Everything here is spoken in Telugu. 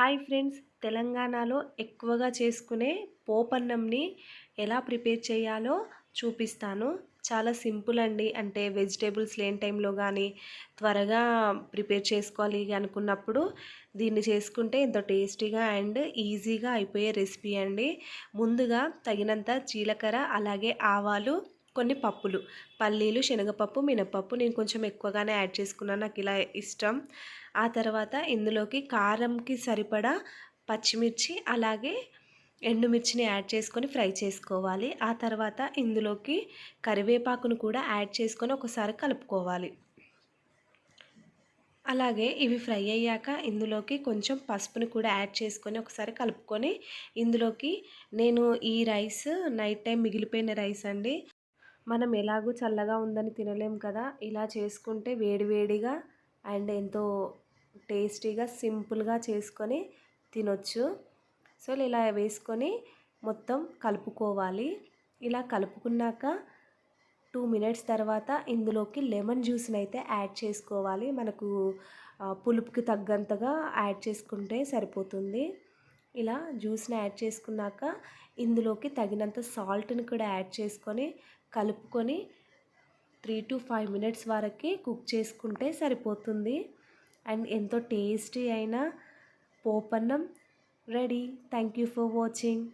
Hi friends. తెలంగాణలో ఎక్కువగా చేసుకునే పోపన్నంని ఎలా ప్రిపేర్ చేయాలో చూపిస్తాను. చాలా సింపుల్ అండి. అంటే వెజిటేబుల్స్ లేని టైంలో కానీ త్వరగా ప్రిపేర్ చేసుకోవాలి అనుకున్నప్పుడు దీన్ని చేసుకుంటే ఎంతో టేస్టీగా అండ్ ఈజీగా అయిపోయే రెసిపీ అండి. ముందుగా తగినంత జీలకర్ర అలాగే ఆవాలు కొన్ని పప్పులు. పల్లీలు శనగపప్పు మినపప్పు నేను కొంచెం ఎక్కువగానే యాడ్ చేసుకున్నాను. నాకు ఇలా ఇష్టం. ఆ తర్వాత ఇందులోకి కారంకి సరిపడా పచ్చిమిర్చి అలాగే ఎండుమిర్చిని యాడ్ చేసుకొని ఫ్రై చేసుకోవాలి. ఆ తర్వాత ఇందులోకి కరివేపాకును కూడా యాడ్ చేసుకొని ఒకసారి కలుపుకోవాలి. అలాగే ఇవి ఫ్రై అయ్యాక ఇందులోకి కొంచెం పసుపుని కూడా యాడ్ చేసుకొని ఒకసారి కలుపుకొని ఇందులోకి నేను ఈ రైస్ నైట్ టైం మిగిలిపోయిన రైస్ అండి మనం ఎలాగూ చల్లగా ఉందని తినలేం కదా ఇలా చేసుకుంటే వేడివేడిగా అండ్ ఎంతో టేస్టీగా సింపుల్గా చేసుకొని తినొచ్చు. సో ఇలా వేసుకొని మొత్తం కలుపుకోవాలి. ఇలా కలుపుకున్నాక టూ మినిట్స్ తర్వాత ఇందులోకి లెమన్ జ్యూస్ని అయితే యాడ్ చేసుకోవాలి. మనకు పులుపుకి తగ్గంతగా యాడ్ చేసుకుంటే సరిపోతుంది. ఇలా జ్యూస్ని యాడ్ చేసుకున్నాక ఇందులోకి తగినంత సాల్ట్ని కూడా యాడ్ చేసుకొని కలుపుకొని త్రీ టు ఫైవ్ మినిట్స్ వరకు కుక్ చేసుకుంటే సరిపోతుంది. అండ్ ఎంతో టేస్టీ అయిన పోపన్నం ready. Thank you for watching.